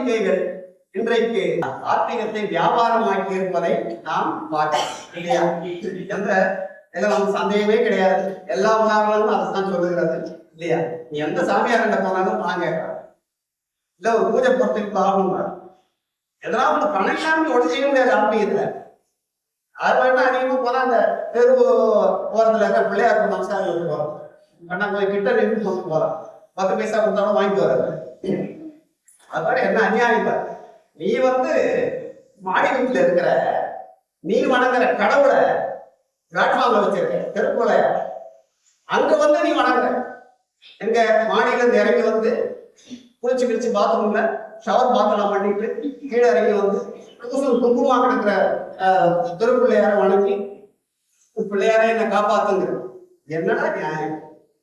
நம்பிக்கைகள் இன்றைக்கு ஆத்மீகத்தை வியாபாரமாக்கி இருப்பதை நாம் பார்க்கலாம் இல்லையா? என்ற இதுல சந்தேகமே கிடையாது. எல்லா உதாரணங்களும் அதான் சொல்லுகிறது இல்லையா? நீ எந்த சாமியார் கிட்ட போனாலும் வாங்க. இல்ல ஒரு பூஜை பொறுத்துக்கு பாருங்க. எதனா ஒண்ணு பணக்காரங்க ஒன்று செய்ய முடியாது ஆத்மீகத்துல அது வேணா அதிகமா போனா அந்த தெரு போறதுல இருக்க பிள்ளையார் நமஸ்காரம் போறோம். ஆனா கொஞ்சம் கிட்ட நின்று கொண்டு பத்து பைசா கொடுத்தாலும் வாங்கிட்டு வர்றது. அதோட என்ன அநியாயம் நீ வந்து மாடி வீட்டில் இருக்கிற நீ வணங்குற கடவுளை பிளாட்ஃபார்ம்ல வச்சிருக்க தெருக்குள்ள அங்க வந்து நீ வணங்குற. எங்க மாடியில இருந்து இறங்கி வந்து குளிச்சு கிழிச்சு பாத்ரூம்ல ஷவர் பாத்திரம் பண்ணிட்டு கீழே இறங்கி வந்து குங்குமம் குங்குமமா திருப்பிள்ளையார வணங்கி பிள்ளையாரே என்ன காப்பாத்துங்கிற. என்னடா நியாயம்?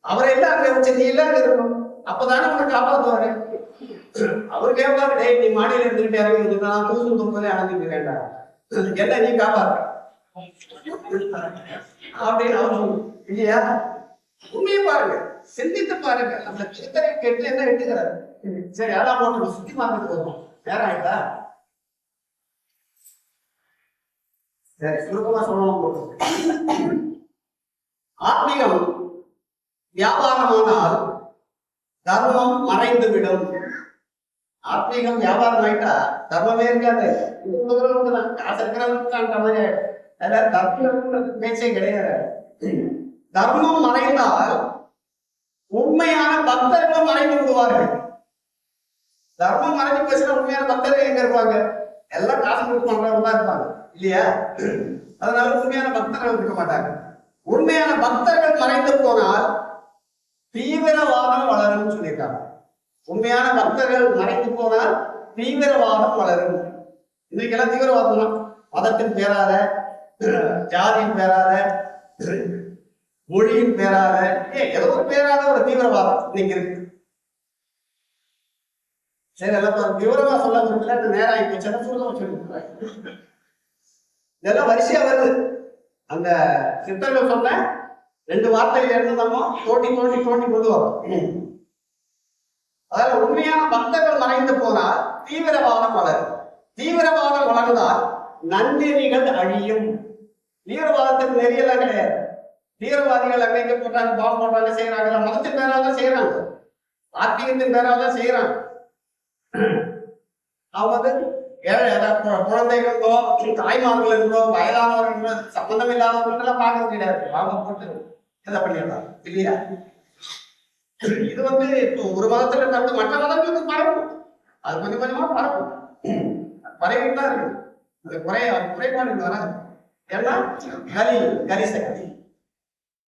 அவரை எல்லாம் அங்க வச்சு நீ எல்லாம் இருக்கணும். அப்பதானே உன்னை காப்பாத்துவாரு. அவர் கேட்பாரு டேய் நீ மாடியில இருந்துகிட்டு இறங்கி வந்து நான் தூசு துப்புலே அணைஞ்சிக்கிறேன்டா என்ன நீ காப்பாரு அப்படின்னு அவர் இல்லையா? உண்மையை பாருங்க. சிந்தித்து பாருங்க. அந்த சித்தரை கேட்டு என்ன எட்டுகிறாரு? சரி அதான் போட்டு சுத்தி பார்த்துட்டு போதும் நேரம் ஆயிட்டா சரி சுருக்கமா சொல்லணும் ஆத்மீகம் வியாபாரமானால் தர்மம் மறைந்து விடும் ஆத்மீகம் வியாபாரம் ஆயிட்டா தர்மமே இருக்காது. காசு மாதிரி ஆயிடும். தர்மம் பேச்சே கிடையாது. தர்மம் மறைந்தால் உண்மையான பக்தர்கள் மறைந்து விடுவார்கள். தர்மம் மறைஞ்சு பேசினா உண்மையான பக்தர்கள் எங்க இருப்பாங்க? எல்லாம் காசு கொடுத்து பண்றவங்க தான் இருப்பாங்க. இல்லையா? அதனால உண்மையான பக்தர்கள் இருக்க மாட்டாங்க. உண்மையான பக்தர்கள் மறைந்து போனால் தீவிரவாதம் வளரும்னு சொல்லியிருக்காங்க. உண்மையான பக்தர்கள் மறைந்து போனால் தீவிரவாதம் வளரும். இன்னைக்கெல்லாம் தீவிரவாதம் தான் மதத்தின் பேராத ஜாதியின் பேராத மொழியின் பேராத ஏ ஏதோ ஒரு பேராத ஒரு தீவிரவாதம் இன்னைக்கு இருக்கு. சரி எல்லாம் பாருங்க. விவரமா சொல்ல முடியல நேரம் ஆகி போச்சு. சுருக்கமா சொல்லிருக்கிறேன் இதெல்லாம் வரிசையா வருது. அந்த சித்தர்கள் சொன்ன ரெண்டு வார்த்தைகள் இருந்ததமோ தோண்டி தோண்டி தோண்டி கொண்டு வரோம். அதாவது உண்மையான பக்தர்கள் மறைந்து போனால் தீவிரவாதம் வளரும். தீவிரவாதம் வளர்ந்தால் நன்னெறிகள் அழியும். தீவிரவாதத்துக்கு நெறியெல்லாம் கிடையாது. தீவிரவாதிகள் அங்க இங்க போட்டாங்க பாம்பு போட்டாங்க செய்யறாங்க மதத்தின் பேரால தான் செய்யறாங்க ஆத்தியத்தின் பேரால தான் செய்யறாங்க அவங்க அதாவது குழந்தைகளுக்கோ தாய்மார்களுக்கோ இருந்தோ வயதானவர்களோ சம்பந்தம் இல்லாதவர்களெல்லாம் பார்க்கறது கிடையாது. பாம்பை போட்டு இதை பண்ணிடுறாங்க. இல்லையா? இது வந்து இப்போ ஒரு மதத்துல தவிர்த்து மற்ற மதங்களுக்கு பரவும் அது கொஞ்சம் கொஞ்சமா பரவும் பரவிட்டு தான் இருக்கு. குறை குறைய குறைபாடு வராது. ஏன்னா கலி கரிசக்தி.